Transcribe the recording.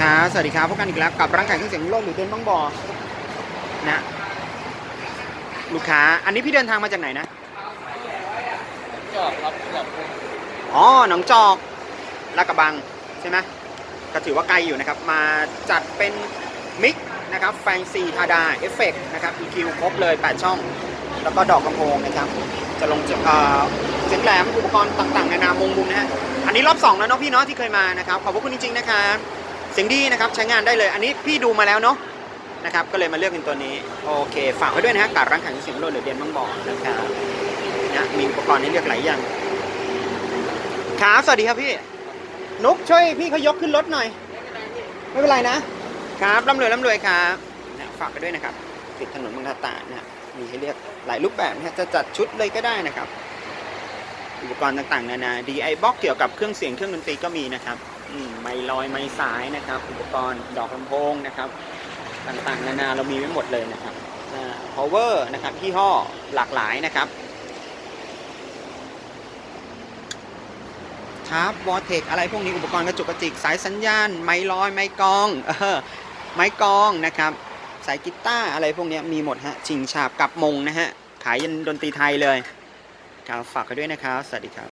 ครับ สวัสดีครับพบกันอีกแล้วกับร้านขายเครื่องเสียงโลกหรือเดนบ้างบอนะ ลูกค้า อันนี้พี่เดินทางมาจากไหนนะ จอบครับแบบอ๋อ หนองจอกลาดกระบังใช่ไหมก็ถือว่าไกลอยู่นะครับ มาจัดเป็นมิกนะครับ แฟงซีทาดา เอฟเฟกนะครับ EQ ครบเลย 8 ช่อง แล้วก็ดอกกำโพงนะครับ จะลงจะเอ่อเสียงแหลมอุปกรณ์ต่างๆ นานามงมุมนะฮะ อันนี้รอบ2แล้วเนาะพี่เนาะที่เคยมานะครับ ขอบพระคุณจริงๆนะครับ เสียงดีนะครับใช้งานได้เลย อันนี้พี่ดูมาแล้วเนาะนะครับก็เลยมาเลือกเป็นตัวนี้โอเค ฝากไว้ด้วยนะฮะกับร้านขายเครื่องเสียงโลดหรือเดียนบางบ่อนะครับนะมีอุปกรณ์ให้เลือกหลายอย่างครับสวัสดีครับพี่นุกช่วยพี่เขายกขึ้นรถหน่อย ไม่เป็นไรนะครับร่ำรวยร่ำรวยครับนะฝากไปด้วยนะครับ ติดถนนบางนาตราดนะมีให้เลือกหลายรูปแบบนะจะจัดชุดเลยก็ได้นะครับ อุปกรณ์ต่างๆนานา DI box เกี่ยวกับเครื่องเสียงเครื่องดนตรีก็มีนะครับ ไมค์ลอยไมค์สายนะครับ อุปกรณ์ดอกลำโพงนะครับ ต่างๆ นานาเรามีไว้หมดเลยนะครับ power นะครับยี่ห้อหลากหลายนะครับครับวอเทคอะไรพวกนี้อุปกรณ์กระจุกกระจิก สายสัญญาณ ไม้ลอย ไม้กองเออไม้กองนะครับ สายกีตาร์อะไรพวกนี้มีหมดฮะชิงฉาบกับมงนะฮะ ขายยันดนตรีไทยเลยครับฝากกันด้วยนะครับ สวัสดีครับ